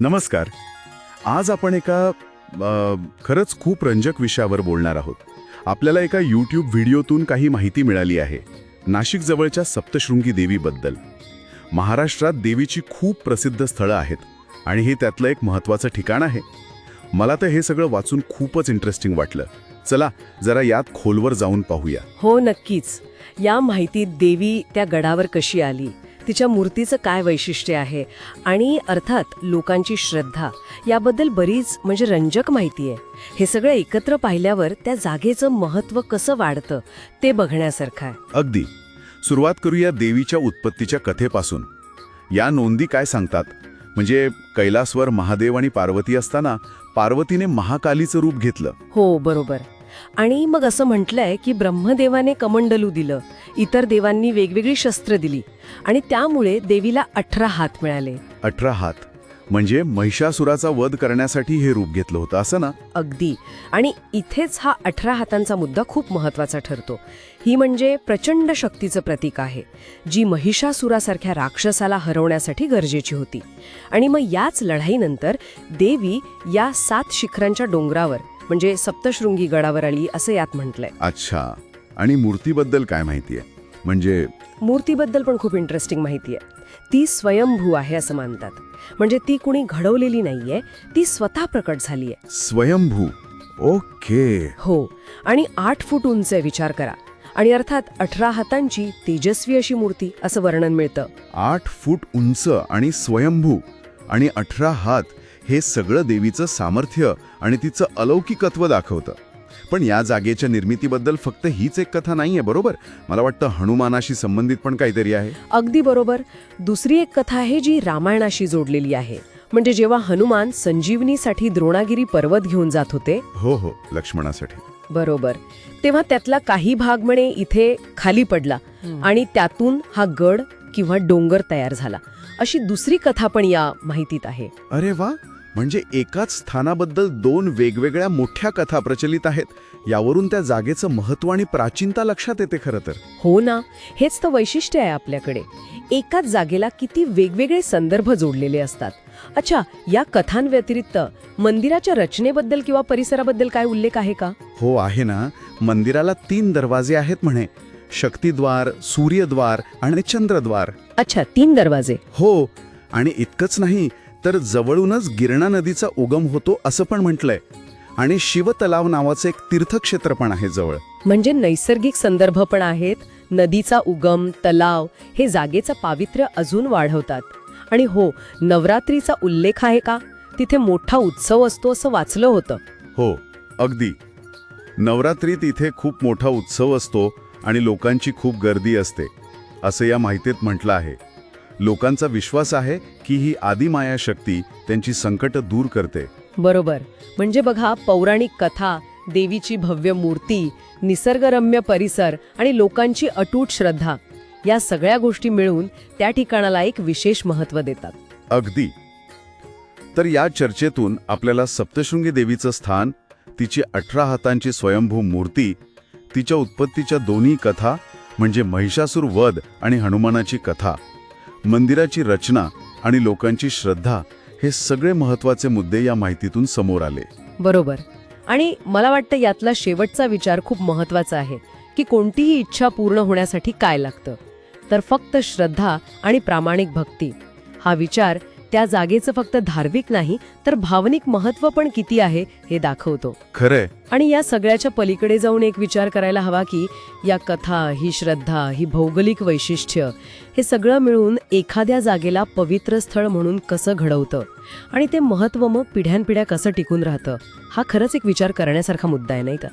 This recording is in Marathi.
नमस्कार. आज आपण एका खरंच खूप रंजक विषयावर बोलणार आहोत. आपल्याला एका यूट्यूब व्हिडिओतून काही माहिती मिळाली आहे नाशिक जवळच्या सप्तशृंगी देवीबद्दल. महाराष्ट्रात देवीची खूप प्रसिद्ध स्थळं आहेत आणि हे त्यातलं एक महत्त्वाचं ठिकाण आहे. मला तर हे सगळं वाचून खूपच इंटरेस्टिंग वाटलं. चला जरा यात खोलवर जाऊन पाहूया. हो नक्कीच. या माहितीत देवी त्या गडावर कशी आली? तिच्या मूर्तीचं काय वैशिष्ट्य आहे? आणि अर्थात लोकांची श्रद्धा याबद्दल बरीच म्हणजे रंजक माहिती आहे. हे सगळं एकत्र पाहिल्यावर त्या जागेचं महत्त्व कसं वाढतं ते बघण्यासारखं आहे. अगदी. सुरुवात करूया देवीच्या उत्पत्तीच्या कथेपासून. या नोंदी काय सांगतात? म्हणजे कैलासवर महादेव आणि पार्वती असताना पार्वतीने महाकालीचं रूप घेतलं. हो बरोबर. आणि मग असं म्हटलंय की ब्रह्मदेवाने कमंडलू दिलं. इतर देवांनी वेगवेगळी शस्त्र दिली. आणि त्यामुळे देवीला अठरा हात मिळाले. अठरा हात. म्हणजे महिषासुराचा वध करण्यासाठी हे रूप घेतलं होतं असं ना? अगदी. आणि इथेच हा अठरा हातांचा मुद्दा खूप महत्त्वाचा ठरतो. ही म्हणजे प्रचंड शक्तीचं प्रतीक आहे जी महिषासुरासारख्या राक्षसाला हरवण्यासाठी गरजेची होती. आणि मग याच लढाईनंतर देवी या सात शिखरांच्या डोंगरावर म्हणजे सप्तशृंगी गडावर आली असं यात म्हटलंय. अच्छा. आणि मूर्तीबद्दल काय माहिती आहे म्हणजे मूर्तीबद्दल पण खूप इंटरेस्टिंग माहिती आहे ती स्वयंभू आहे असं मानतात. म्हणजे ती कुणी घडवलेली नाहीये ती स्वतः प्रकट झाली आहे स्वयंभू. ओके. हो. आणि आठ फूट उंच आहे विचार करा. आणि अर्थात अठरा हातांची तेजस्वी अशी मूर्ती असं वर्णन मिळतं. आठ फूट उंच आणि स्वयंभू आणि अठरा हात हे सगळं देवीचं सामर्थ्य आणि तिचं अलौकिकत्व दाखवतं. पण या जागेच्या निर्मितीबद्दल फक्त हीच एक कथा नाहीये बरोबर? मला वाटतं हनुमानाशी संबंधित पण काहीतरी आहे. अगदी बरोबर. दुसरी एक कथा आहे जी रामायणाशी जोडलेली आहे. म्हणजे जेव्हा हनुमान संजीवनीसाठी द्रोणागिरी पर्वत घेऊन जात होते. हो हो. लक्ष्मणासाठी. बरोबर. तेव्हा त्यातला काही भाग म्हणे इथे खाली पडला आणि त्यातून हा गड किंवा डोंगर तयार झाला. अशी दुसरी कथा पण या माहितीत आहे. अरे वा! म्हणजे एकाच स्थानाबद्दल दोन वेगवेगळ्या मोठ्या कथा प्रचलित आहेत. यावरून त्या जागेचं महत्त्व आणि प्राचीनता लक्षात येते खरं तर. हो ना हेच तर वैशिष्ट्य आहे आपल्याकडे. एकाच जागेला किती वेगवेगळे संदर्भ जोडलेले असतात. अच्छा या कथांव्यतिरिक्त मंदिराच्या रचनेबद्दल किंवा परिसराबद्दल काय उल्लेख आहे का? हो आहे ना. मंदिराला तीन दरवाजे आहेत म्हणे. शक्तिद्वार सूर्यद्वार आणि चंद्रद्वार. अच्छा तीन दरवाजे. हो आणि इतकंच नाही तर जवळूनच गिरणा नदीचा उगम होतो असं पण म्हटलंय. आणि शिवतलाव नावाचं एक तीर्थक्षेत्र पण आहे जवळ. म्हणजे नैसर्गिक संदर्भ पण आहेत. नदीचा उगम तलाव हे जागेचं पावित्र्य अजून वाढवतात. आणि हो नवरात्रीचा उल्लेख आहे का? तिथे मोठा उत्सव असतो असं वाचलं होतं. हो अगदी. नवरात्रीत इथे खूप मोठा उत्सव असतो आणि लोकांची खूप गर्दी असते असं या माहितीत म्हटलं आहे. लोकांचा विश्वास आहे की ही आदिमाया शक्ती त्यांची संकट दूर करते. बरोबर. म्हणजे बघा पौराणिक कथा देवीची भव्य मूर्ती निसर्गरम्य परिसर आणि लोकांची अटूट श्रद्धा या सगळ्या गोष्टी मिळून त्या ठिकाणाला एक विशेष महत्त्व देतात. अगदी. तर या चर्चेतून आपल्याला सप्तशृंगी देवीचं स्थान तिची अठरा हातांची स्वयंभू मूर्ती तिच्या उत्पत्तीच्या दोन्ही कथा म्हणजे महिषासूर वध आणि हनुमानाची कथा मंदिराची रचना आणि लोकांची श्रद्धा हे सगळे महत्त्वाचे मुद्दे या माहितीतून समोर आले. बरोबर. आणि मला वाटतं यातला शेवटचा विचार खूप महत्त्वाचा आहे की कोणतीही इच्छा पूर्ण होण्यासाठी काय लागतं? तर फक्त श्रद्धा आणि प्रामाणिक भक्ती हा विचार त्या जागेचं फक्त धार्मिक नाही तर भावनिक महत्त्व पण किती आहे हे दाखवतो. खरंय. आणि या सगळ्याच्या पलीकडे जाऊन एक विचार करायला हवा की या कथा ही श्रद्धा ही भौगोलिक वैशिष्ट्य हे सगळं मिळून एखाद्या जागेला पवित्र स्थळ म्हणून कसं घडवतं? आणि ते महत्त्व मग पिढ्यानपिढ्या कसं टिकून राहतं? हा खरंच एक विचार करण्यासारखा मुद्दा आहे नाही का?